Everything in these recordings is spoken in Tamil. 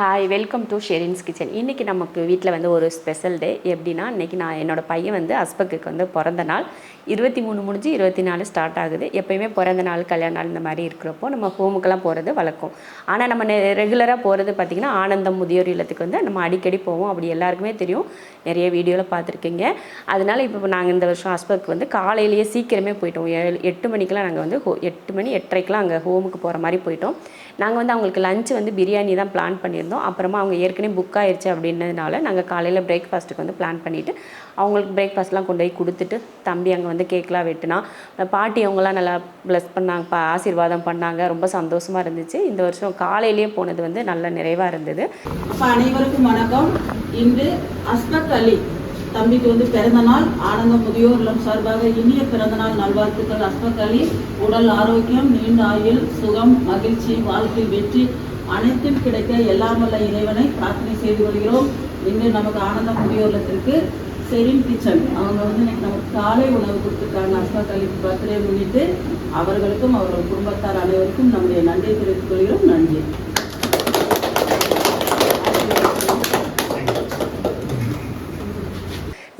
Hi welcome to Sherin's kitchen இன்றைக்கி நமக்கு வீட்டில் வந்து ஒரு ஸ்பெஷல் டே எப்படின்னா இன்றைக்கி நான் என்னோட பையன் வந்து அஸ்பக்குக்கு வந்து பிறந்த நாள் இருபத்தி மூணு முடிஞ்சு இருபத்தி நாலு ஸ்டார்ட் ஆகுது. எப்போயுமே பிறந்த நாள் கல்யாண நாள் இந்த மாதிரி இருக்கிறப்போ நம்ம ஹோமுக்கெல்லாம் போகிறது வழக்கம். ஆனால் நம்ம ரெகுலராக போகிறது பார்த்திங்கன்னா ஆனந்தம் முதியோர் இல்லத்துக்கு வந்து நம்ம அடிக்கடி போவோம். அப்படி எல்லாருக்குமே தெரியும். நிறைய வீடியோவில் பார்த்துருக்கீங்க அதனால் இப்போ நாங்கள் இந்த வருஷம் அஸ்பக்கு வந்து காலையிலேயே சீக்கிரமே போயிட்டோம். ஏழு எட்டு மணிக்கெலாம் நாங்கள் வந்து ஹோ எட்டு மணி எட்டரைக்கெலாம் அங்கே ஹோமுக்கு போகிற மாதிரி போயிட்டோம். நாங்கள் வந்து அவங்களுக்கு லஞ்சு வந்து பிரியாணி தான் பிளான் பண்ணியிருந்தோம். அப்புறமா அவங்க ஏற்கனவே புக் ஆயிடுச்சு அப்படின்னதுனால நாங்கள் காலையில் பிரேக்ஃபாஸ்ட்டுக்கு வந்து பிளான் பண்ணிவிட்டு அவங்களுக்கு பிரேக்ஃபாஸ்ட்லாம் கொண்டு போய் கொடுத்துட்டு தம்பி அங்கே வந்து கேக்லாம் வெட்டினா பாட்டி அவங்களாம் நல்லா ப்ளஸ் பண்ணாங்க பா ஆசீர்வாதம் பண்ணாங்க ரொம்ப சந்தோஷமாக இருந்துச்சு. இந்த வருஷம் காலையிலேயே போனது வந்து நல்ல நிறைவாக இருந்தது. அப்ப அனைவருக்கும் வணக்கம். இன்று அஸ்மத் அலி தம்பிக்கு வந்து பிறந்த நாள். ஆனந்த முதியோர் இல்லம் சார்பாக இனிய பிறந்த நாள் நல்வாழ்த்துக்கள். அஸ்மத் அலி உடல் ஆரோக்கியம் நீண்ட ஆயுள் சுகம் மகிழ்ச்சி வாழ்க்கை வெற்றி அனைத்தும் கிடைக்க எல்லாம் வல்ல இறைவனை பிரார்த்தனை செய்து கொள்கிறோம். இன்று நமக்கு ஆனந்த முதியோர் இல்லத்திற்கு செரின் கிச்சன் அவங்க வந்து இன்னைக்கு நமக்கு காலை உணவு கொடுத்துருக்காங்க. அஸ்மத் அலிக்கு பர்த்டே முன்னிட்டு அவர்களுக்கும் அவர்கள் குடும்பத்தார் அனைவருக்கும் நம்முடைய நன்றி தெரிவித்துக் கொள்கிறோம். நன்றி.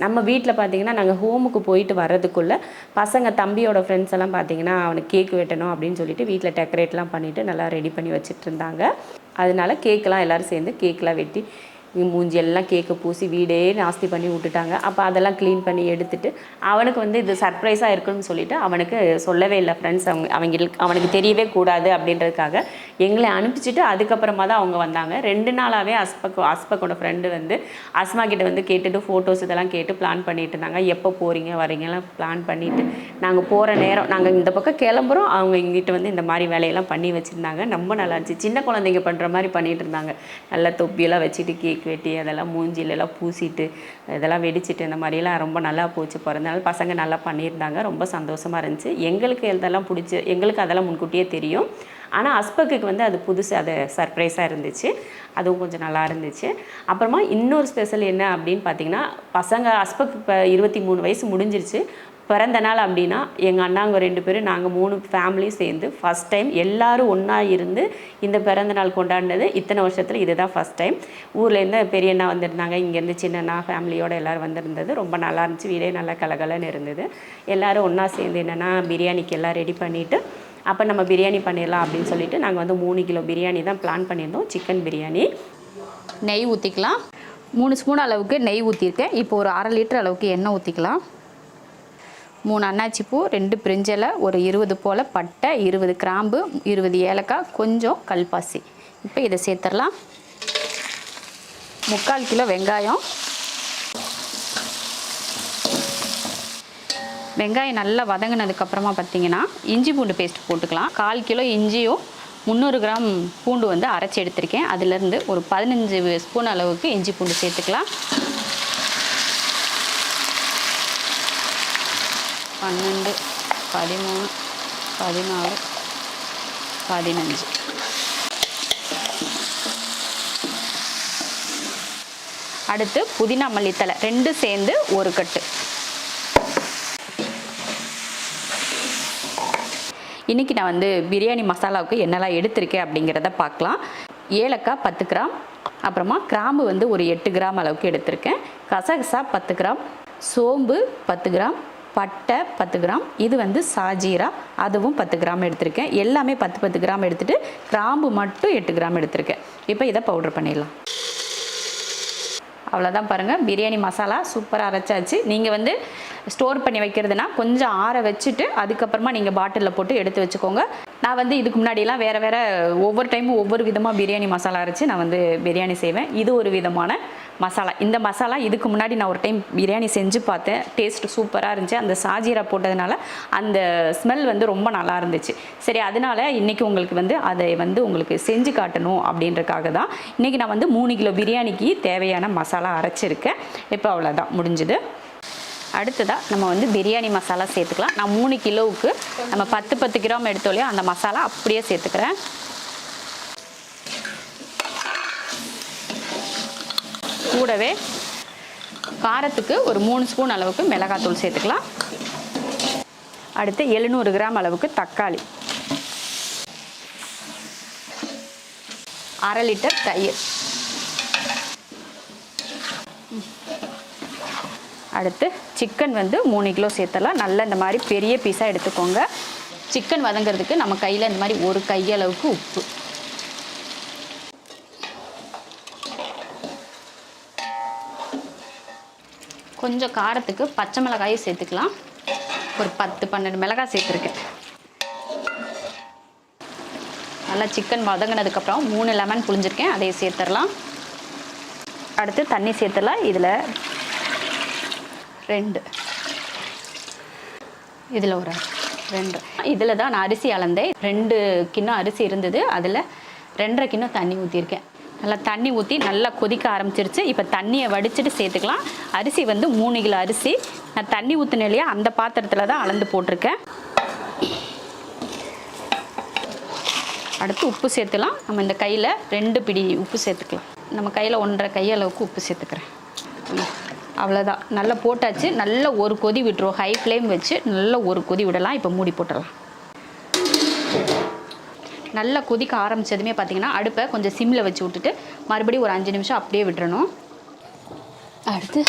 நம்ம வீட்டில் பார்த்தீங்கன்னா நாங்கள் ஹோமுக்கு போயிட்டு வர்றதுக்குள்ளே பசங்க தம்பியோட ஃப்ரெண்ட்ஸ் எல்லாம் பார்த்தீங்கன்னா அவனுக்கு கேக் வெட்டணும் அப்படின்னு சொல்லிட்டு வீட்டில் டெக்கரேட்லாம் பண்ணிவிட்டு நல்லா ரெடி பண்ணி வச்சுட்டு இருந்தாங்க. அதனால கேக்கெலாம் எல்லோரும் சேர்ந்து கேக்கெலாம் வெட்டி மூஞ்சி எல்லாம் கேக்கை பூசி வீடே நாஸ்தி பண்ணி விட்டுட்டாங்க. அப்போ அதெல்லாம் க்ளீன் பண்ணி எடுத்துட்டு அவனுக்கு வந்து இது சர்ப்ரைஸாக இருக்குன்னு சொல்லிட்டு அவனுக்கு சொல்லவே இல்லை ஃப்ரெண்ட்ஸ் அவங்க அவங்களுக்கு அவனுக்கு தெரியவே கூடாது அப்படின்றதுக்காக எங்களை அனுப்பிச்சிட்டு அதுக்கப்புறமா தான் அவங்க வந்தாங்க. ரெண்டு நாளாகவே அஸ்பக் அஸ்பக்கோட ஃப்ரெண்டு வந்து அஸ்மா கிட்ட வந்து கேட்டுட்டு ஃபோட்டோஸ் இதெல்லாம் கேட்டு பிளான் பண்ணிட்டு இருந்தாங்க. எப்போ போகிறீங்க வரீங்கலாம் பிளான் பண்ணிட்டு நாங்கள் போகிற நேரம் நாங்கள் இந்த பக்கம் கிளம்புறோம். அவங்க இங்கிட்ட வந்து இந்த மாதிரி வேலையெல்லாம் பண்ணி வச்சுருந்தாங்க. ரொம்ப நல்லா இருந்துச்சு. சின்ன குழந்தைங்க பண்ணுற மாதிரி பண்ணிகிட்டு இருந்தாங்க. நல்லா தொப்பியெல்லாம் வச்சுட்டு கேக் வெட்டி அதெல்லாம் மூஞ்சிலெல்லாம் பூசிட்டு இதெல்லாம் வெடிச்சிட்டு இந்த மாதிரிலாம் ரொம்ப நல்லா போச்சு. பிறந்தனால பசங்க நல்லா பண்ணியிருந்தாங்க. ரொம்ப சந்தோஷமாக இருந்துச்சு. எங்களுக்கு இதெல்லாம் பிடிச்சி எங்களுக்கு அதெல்லாம் முன்கூட்டியே தெரியும். ஆனால் அஸ்பக்குக்கு வந்து அது புதுசு அது சர்ப்ரைஸாக இருந்துச்சு. அதுவும் கொஞ்சம் நல்லா இருந்துச்சு. அப்புறமா இன்னொரு ஸ்பெஷல் என்ன அப்படின்னு பார்த்தீங்கன்னா பசங்க அஸ்பக்கு இப்போ இருபத்தி மூணு வயசு முடிஞ்சிருச்சு. பிறந்த நாள் அப்படின்னா எங்கள் அண்ணாங்க ரெண்டு பேரும் நாங்கள் மூணு ஃபேமிலியும் சேர்ந்து ஃபஸ்ட் டைம் எல்லோரும் ஒன்றா இருந்து இந்த பிறந்த நாள் கொண்டாடினது இத்தனை வருஷத்தில் இதுதான் ஃபஸ்ட் டைம் ஊர்லேருந்து பெரியண்ணா வந்திருந்தாங்க இங்கேருந்து சின்னண்ணா ஃபேமிலியோடு எல்லோரும் வந்திருந்தது. ரொம்ப நல்லா இருந்துச்சு வீடே நல்லா கலகலன்னு இருந்தது. எல்லோரும் ஒன்றா சேர்ந்து என்னென்னா பிரியாணிக்கு எல்லாம் ரெடி பண்ணிவிட்டு அப்போ நம்ம பிரியாணி பண்ணிடலாம் அப்படின்னு சொல்லிட்டு நாங்கள் வந்து மூணு கிலோ பிரியாணி தான் பிளான் பண்ணியிருந்தோம். சிக்கன் பிரியாணி. நெய் ஊற்றிக்கலாம் மூணு ஸ்பூன் அளவுக்கு நெய் ஊற்றிருக்கேன் இப்போ ஒரு அரை லிட்டர் அளவுக்கு எண்ணெய் ஊற்றிக்கலாம் மூணு அன்னாச்சி பூ ரெண்டு பிரிஞ்சலை ஒரு இருபது போல் பட்டை இருபது கிராம்பு இருபது ஏலக்காய் கொஞ்சம் கல்பாசி. இப்போ இதை சேர்த்துடலாம். முக்கால் கிலோ வெங்காயம். வெங்காயம் நல்லா வதங்கினதுக்கப்புறமா பார்த்தீங்கன்னா இஞ்சி பூண்டு பேஸ்ட் போட்டுக்கலாம். கால் கிலோ இஞ்சியும் முந்நூறு கிராம் பூண்டு வந்து அரைச்சி எடுத்திருக்கேன். அதுலேருந்து ஒரு பதினஞ்சு ஸ்பூன் அளவுக்கு இஞ்சி பூண்டு சேர்த்துக்கலாம். பன்னெண்டு பதிமூணு பதினாலு பதினஞ்சு. அடுத்து புதினா மல்லித்தலை ரெண்டு சேர்ந்து ஒரு கட்டு. இன்றைக்கி நான் வந்து பிரியாணி மசாலாவுக்கு என்னெல்லாம் எடுத்திருக்கேன் அப்படிங்கிறத பார்க்கலாம். ஏலக்காய் பத்து கிராம் அப்புறமா கிராம்பு வந்து ஒரு எட்டு கிராம் அளவுக்கு எடுத்திருக்கேன். கசகசா பத்து கிராம் சோம்பு பத்து கிராம் பட்டை பத்து கிராம் இது வந்து சாஜீரா அதுவும் பத்து கிராம் எடுத்திருக்கேன். எல்லாமே பத்து பத்து கிராம் எடுத்துகிட்டு கிராம்பு மட்டும் எட்டு கிராம் எடுத்திருக்கேன். இப்போ இதை பவுட்ரு பண்ணிடலாம். அவ்வளோதான் பாருங்கள் பிரியாணி மசாலா சூப்பராக அரைச்சாச்சு. நீங்கள் வந்து ஸ்டோர் பண்ணி வைக்கிறதுனா கொஞ்சம் ஆற வச்சுட்டு அதுக்கப்புறமா நீங்கள் பாட்டிலில் போட்டு எடுத்து வச்சுக்கோங்க. நான் வந்து இதுக்கு முன்னாடியெல்லாம் வேறு வேறு ஒவ்வொரு டைமும் ஒவ்வொரு விதமாக பிரியாணி மசாலா அரைச்சி நான் வந்து பிரியாணி செய்வேன். இது ஒரு விதமான மசாலா. இந்த மசாலா இதுக்கு முன்னாடி நான் ஒரு டைம் பிரியாணி செஞ்சு பார்த்தேன். டேஸ்ட் சூப்பராக இருந்துச்சு. அந்த சாஜீரா போட்டதுனால அந்த ஸ்மெல் வந்து ரொம்ப நல்லா இருந்துச்சு. சரி அதனால இன்றைக்கி உங்களுக்கு வந்து அதை வந்து உங்களுக்கு செஞ்சு காட்டணும் அப்படின்றக்காக தான் இன்றைக்கி நான் வந்து மூணு கிலோ பிரியாணிக்கு தேவையான மசாலா அரைச்சிருக்கேன். இப்போ அவ்வளோதான் முடிஞ்சுது. அடுத்ததாக நம்ம வந்து பிரியாணி மசாலா சேர்த்துக்கலாம். நான் மூணு கிலோவுக்கு நம்ம பத்து பத்து கிராம் எடுத்தோலையோ அந்த மசாலா அப்படியே சேர்த்துக்கிறேன். கூடவே காரத்துக்கு ஒரு மூணு ஸ்பூன் அளவுக்கு மிளகாத்தூள் சேர்த்துக்கலாம். அடுத்து எழுநூறு கிராம் அளவுக்கு தக்காளி. அரை லிட்டர் தயிர். அடுத்து சிக்கன் வந்து மூணு கிலோ சேர்த்தலாம் நல்லா இந்த மாதிரி பெரிய பீஸாக எடுத்துக்கோங்க. சிக்கன் வதங்கிறதுக்கு நம்ம கையில் இந்த மாதிரி ஒரு கையளவுக்கு உப்பு. கொஞ்சம் காரத்துக்கு பச்சை மிளகாயும் சேர்த்துக்கலாம். ஒரு பத்து பன்னெண்டு மிளகாய் சேர்த்துருக்கேன். நல்லா சிக்கன் வதங்கினதுக்கப்புறம் மூணு லெமன் புளிஞ்சிருக்கேன் அதையும் சேர்த்துடலாம் அடுத்து தண்ணி சேர்த்துடலாம் இதில் ரெண்டு. இதில் ஒரு ரெண்டு. இதில் தான் நான் அரிசி அளந்தேன். ரெண்டு கிண்ணம் அரிசி இருந்தது. அதில் ரெண்டரை கிண்ணம் தண்ணி ஊற்றிருக்கேன் நல்லா தண்ணி ஊற்றி நல்லா கொதிக்க ஆரம்பிச்சிருச்சு. இப்போ தண்ணியை வடிச்சிட்டு சேர்த்துக்கலாம். அரிசி வந்து மூணு கிலோ அரிசி. நான் தண்ணி ஊற்றின இல்லையா அந்த பாத்திரத்தில் தான் அளந்து போட்டிருக்கேன். அடுத்து உப்பு சேர்த்துலாம். நம்ம இந்த கையில் ரெண்டு பிடி உப்பு சேர்த்துக்கலாம். நம்ம கையில் ஒன்றரை கையளவுக்கு உப்பு சேர்த்துக்கிறேன். அவ்வளோதான் நல்லா போட்டாச்சு. நல்ல ஒரு கொதி விட்டுருவோம் ஹை ஃப்ளேம் வச்சு நல்ல ஒரு கொதி விடலாம். இப்போ மூடி போட்டுடலாம். நல்லா கொதிக்க ஆரம்பிச்சதுமே பார்த்தீங்கன்னா அடுப்பை கொஞ்சம் சிம்மில் வச்சு விட்டுட்டு மறுபடியும் ஒரு அஞ்சு நிமிஷம் அப்படியே விட்டுறணும். அடுத்து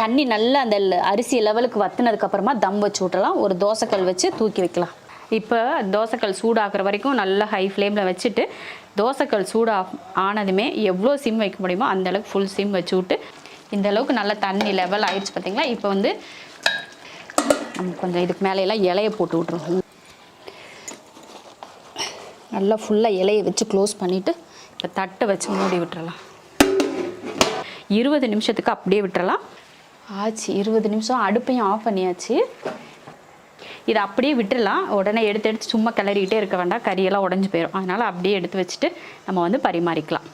தண்ணி நல்லா அந்த அரிசி லெவலுக்கு வத்துனதுக்கப்புறமா தம் வச்சு விட்டலாம் ஒரு தோசைக்கல் வச்சு தூக்கி வைக்கலாம். இப்போ தோசைக்கல் சூடாகிற வரைக்கும் நல்லா ஹை ஃப்ளேமில் வச்சுட்டு தோசைக்கல் சூடா ஆனதுமே எவ்வளோ சிம் வைக்க முடியுமோ அந்தளவுக்கு ஃபுல் சிம் வச்சு விட்டு இந்த அளவுக்கு நல்லா தண்ணி லெவல் ஆயிடுச்சு பார்த்தீங்களா? இப்போ வந்து நம்ம கொஞ்சம் இதுக்கு மேலையெல்லாம் இலையை போட்டு விட்ருவோம் நல்லா ஃபுல்லாக இலையை வச்சு க்ளோஸ் பண்ணிவிட்டு இப்போ தட்டை வச்சு மூடி விட்டுறலாம். இருபது நிமிஷத்துக்கு அப்படியே விட்டுறலாம். ஆச்சு இருபது நிமிஷம் அடுப்பையும் ஆஃப் பண்ணியாச்சு. இதை அப்படியே விட்டுறலாம். உடனே எடுத்து எடுத்து சும்மா கிளறிக்கிட்டே இருக்க வேண்டாம். கறியெல்லாம் உடஞ்சி போயிடும் அதனால் அப்படியே எடுத்து வச்சுட்டு நம்ம வந்து பரிமாறிக்கலாம்.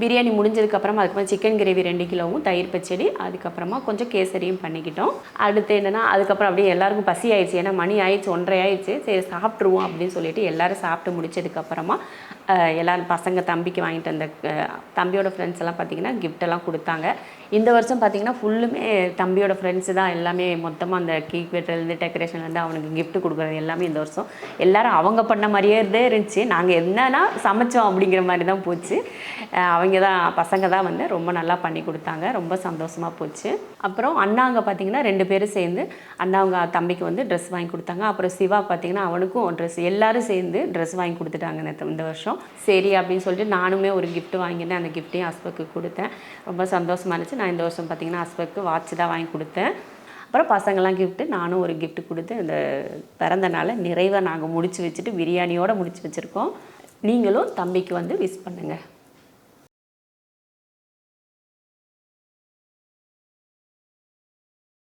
பிரியாணி முடிஞ்சதுக்கப்புறமா அதுக்கப்புறம் சிக்கன் கிரேவி ரெண்டு கிலோவும் தயிர் பச்சடி அதுக்கப்புறமா கொஞ்சம் கேசரியும் பண்ணிக்கிட்டோம். அடுத்து என்னென்னா அதுக்கப்புறம் அப்படியே எல்லாருக்கும் பசி ஆயிடுச்சு. ஏன்னா மணி ஆயிடுச்சு ஒன்றரை ஆயிடுச்சு. சரி சாப்பிட்ருவோம் அப்படின்னு சொல்லிட்டு எல்லாரும் சாப்பிட்டு முடிச்சதுக்கப்புறமா எல்லோரும் எல்லாரும் பசங்க தம்பிக்கு வாங்கிட்டு வந்த தம்பியோட ஃப்ரெண்ட்ஸ் எல்லாம் பார்த்தீங்கன்னா gift எல்லாம் கொடுத்தாங்க. இந்த வருஷம் பார்த்தீங்கன்னா ஃபுல்லுமே தம்பியோட ஃப்ரெண்ட்ஸு தான் எல்லாமே மொத்தமாக அந்த கேக் வெட்டுறது டெக்கரேஷன்லேருந்து அவனுக்கு கிஃப்ட் கொடுக்குறது எல்லாமே இந்த வருஷம். எல்லாரும் அவங்க பண்ண மாதிரியே இருந்தே இருந்துச்சு. நாங்கள் என்னன்னா சமைச்சோம் அப்படிங்கிற மாதிரி தான் போச்சு. அவங்க அவங்க தான் பசங்க தான் வந்து ரொம்ப நல்லா பண்ணி கொடுத்தாங்க. ரொம்ப சந்தோஷமாக போச்சு. அப்புறம் அண்ணாங்க பார்த்தீங்கன்னா ரெண்டு பேரும் சேர்ந்து அண்ணாங்க தம்பிக்கு வந்து ட்ரெஸ் வாங்கி கொடுத்தாங்க. அப்புறம் சிவா பார்த்தீங்கன்னா அவனுக்கும் ட்ரெஸ் எல்லாரும் சேர்ந்து ட்ரெஸ் வாங்கி கொடுத்துட்டாங்க இந்த- இந்த வருஷம். சரி அப்படின்னு சொல்லிட்டு நானுமே ஒரு கிஃப்ட் வாங்கினேன் அந்த கிஃப்ட்டையும் ஹஸ்பக்கு கொடுத்தேன். ரொம்ப சந்தோஷமா இருந்துச்சு. நான் இந்த வருஷம் பார்த்தீங்கன்னா ஹஸ்பக்கு வாட்ச் தான் வாங்கி கொடுத்தேன். அப்புறம் பசங்கள்லாம் கிஃப்ட்டு நானும் ஒரு கிஃப்ட் கொடுத்து இந்த பிறந்த நாளை நிறைவாக நாங்கள் முடித்து வச்சுட்டு பிரியாணியோடு முடித்து வச்சுருக்கோம். நீங்களும் தம்பிக்கு வந்து விஷ் பண்ணுங்கள்